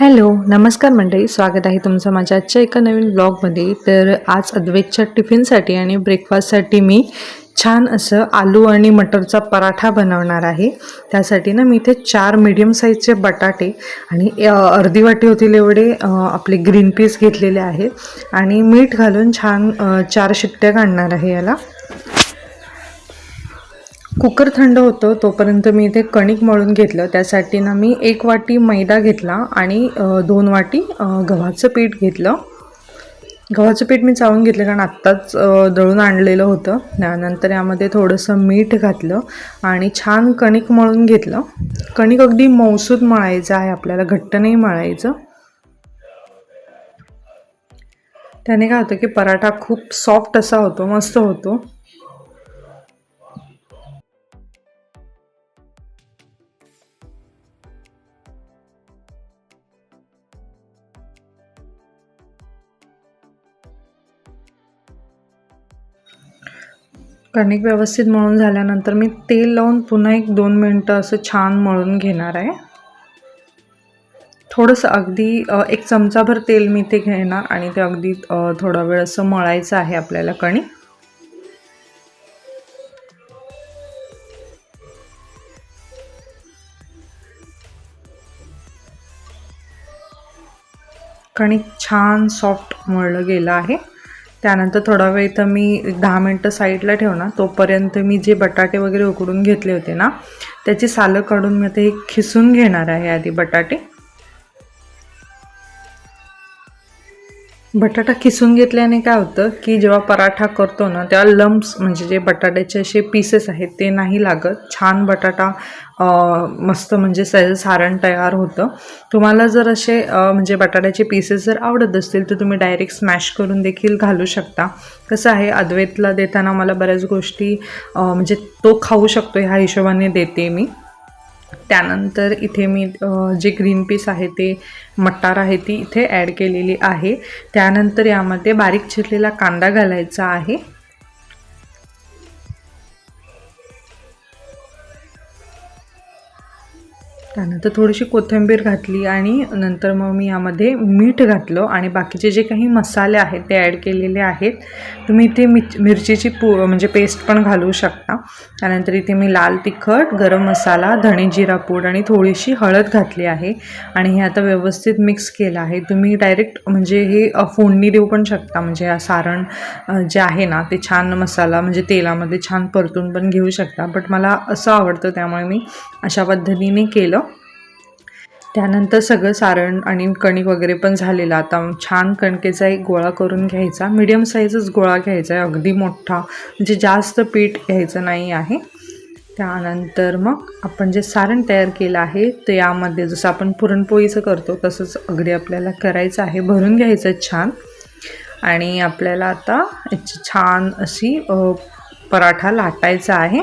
Hello नमस्कार मंडळी स्वागत आहे तुमचं माझ्या आजच्या एका नवीन ब्लॉगमध्ये तर आज अद्वैतच्या टिफिनसाठी आणि ब्रेकफास्टसाठी मी छान असं आलू आणि मटरचा पराठा बनवणार आहे. त्यासाठी ना मी इथे चार मीडियम साईजचे बटाटे आणि अर्धी वाटी होतील एवढे आपले ग्रीन पीस घेतलेले आहेत. आणि मीठ घालून छान चार शिट्ट्या काढणार आहे याला. कुकर थंड होतं तोपर्यंत मी इथे कणिक मळून घेतलं. त्यासाठी ना मी एक वाटी मैदा घेतला आणि दोन वाटी गव्हाचं पीठ घेतलं. गव्हाचं पीठ मी चावून घेतलं कारण आत्ताच दळून आणलेलं होतं. त्यानंतर यामध्ये थोडंसं मीठ घातलं आणि छान कणिक मळून घेतलं. कणिक अगदी मौसूद मळायचं आहे आपल्याला घट्ट नाही मळायचं. त्याने काय होतं की पराठा खूप सॉफ्ट असा होतो मस्त होतो. कणिक व्यवस्थित मळून झाल्यानंतर मी तेल लावून पुन्हा एक दोन मिनटं असं छान मळून घेणार आहे. थोडंसं अगदी एक चमचाभर तेल मी ते घेणार आणि ते अगदी थोडा वेळ असं मळायचं आहे आपल्याला कणिक. कणिक छान सॉफ्ट मळलं गेलं आहे. त्यानंतर थोडा वेळ इथं मी दहा मिनटं साईडला ठेवणार. तोपर्यंत मी जे बटाटे वगैरे उकडून घेतले होते ना त्याची सालं काढून मी आता हे खिसून घेणार आहे आधी बटाटे. बटाटा खिसून घेतल्याने काय होतं की जेव्हा पराठा करतो ना तेव्हा लम्प्स म्हणजे जे बटाट्याचे असे पीसेस आहेत ते नाही लागत. छान बटाटा मस्त म्हणजे त्याचं सारण तयार होतं. तुम्हाला जर असे म्हणजे बटाट्याचे पीसेस जर आवडत असतील तर तुम्ही डायरेक्ट स्मॅश करून देखील घालू शकता. कसं आहे अद्वैतला देताना मला बऱ्याच गोष्टी म्हणजे तो खाऊ शकतो ह्या हिशोबाने देते मी. त्यानंतर इथे मी जे ग्रीन पीस आहे ते मटार आहे ती इथे ॲड केलेली आहे. त्यानंतर यामध्ये बारीक चिरलेला कांदा घालायचा आहे. त्यानंतर थोडीशी कोथिंबीर घातली आणि नंतर मग मी यामध्ये मीठ घातलं आणि बाकीचे जे काही मसाले आहेत ते ॲड केलेले आहेत. तुम्ही इथे मिच मिरचीची पू म्हणजे पेस्ट पण घालू शकता. त्यानंतर इथे मी लाल तिखट गरम मसाला धणे जिरा पूड आणि थोडीशी हळद घातली आहे. आणि हे आता व्यवस्थित मिक्स केलं आहे. तुम्ही डायरेक्ट म्हणजे हे फोडणी देऊ पण शकता. म्हणजे या सारण जे आहे ना ते छान मसाला म्हणजे तेलामध्ये छान परतून पण घेऊ शकता. बट मला असं आवडतं त्यामुळे मी अशा पद्धतीने केलं. त्यानंतर सगळं सारण आणि कणिक वगैरे पण झालेलं. आता छान कणकेचा एक गोळा करून घ्यायचा. मीडियम साईजच गोळा घ्यायचा आहे. अगदी मोठा. म्हणजे जास्त पीठ घ्यायचं नाही आहे. त्यानंतर मग आपण जे सारण तयार केलं आहे ते यामध्ये जसं आपण पुरणपोळीचं करतो तसंच अगदी आपल्याला करायचं आहे. भरून घ्यायचं आहे छान. आणि आपल्याला आता याची छान अशी पराठा लाटायचा आहे.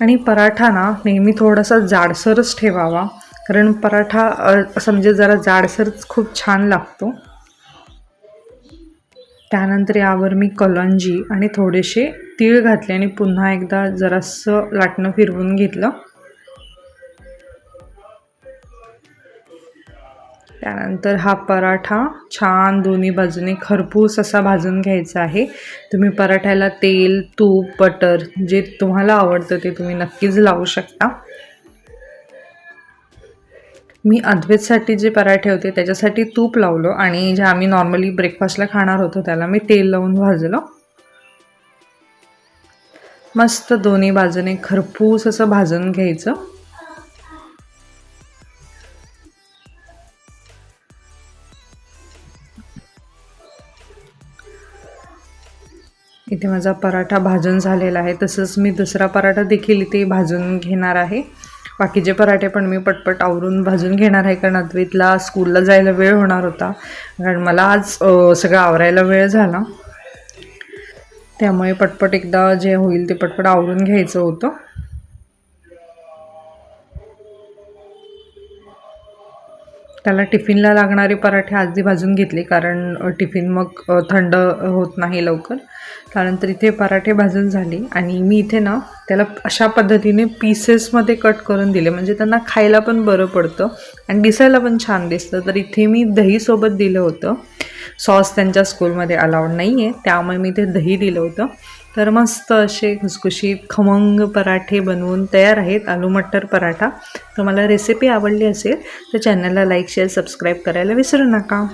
आणि पराठा ना नेहमी थोडासा जाडसरच ठेवावा. कारण पराठा असं म्हणजे जरा जाडसरच खूप छान लागतो. त्यानंतर यावर मी कलंजी आणि थोडेसे तीळ घातले आणि पुन्हा एकदा जरासं लाटणं फिरवून घेतलं. त्यानंतर हा पराठा छान दोन्ही बाजूने खरपूस असा भाजून घ्यायचा आहे. तुम्ही पराठ्याला तेल तूप बटर जे तुम्हाला आवडतं ते तुम्ही नक्कीच लावू शकता. मी अद्वैतसाठी जे पराठे होते त्याच्यासाठी तूप लावलं आणि जे आम्ही नॉर्मली ब्रेकफास्टला खाणार होतो त्याला मी तेल लावून भाजलं. मस्त दोन्ही बाजूने खरपूस असं भाजून घ्यायचं. इथे माझा पराठा भाजून झालेला आहे. तसंच मी दुसरा पराठा देखील इथे भाजून घेणार आहे. बाकीचे पराठे पण मी पटपट आवरून भाजून घेणार आहे कारण अद्वैतला स्कूलला जायला वेळ होणार होता. कारण मला आज सगळं आवरायला वेळ झाला. त्यामुळे पटपट एकदा जे होईल ते पटपट आवरून घ्यायचं होतं. त्याला टिफिनला लागणारे पराठे आधी भाजून घेतले कारण टिफिन मग थंड होत नाही लवकर. त्यानंतर इथे पराठे भाजून झाले आणि मी इथे ना त्याला अशा पद्धतीने पीसेसमध्ये कट करून दिले. म्हणजे त्यांना खायला पण बरं पडतं आणि दिसायला पण छान दिसतं. तर इथे मी दहीसोबत दिलं होतं. सॉस त्यांच्या स्कूलमध्ये अलाउड नाही आहे त्यामुळे मी ते दही दिलं होतं. तर मस्त असे खुसखुशीत खमंग पराठे बनवून तयार आहेत आलू मटर पराठा. तर मला रेसिपी आवडली असेल तर चॅनलला लाईक शेअर सबस्क्राईब करायला विसरू नका.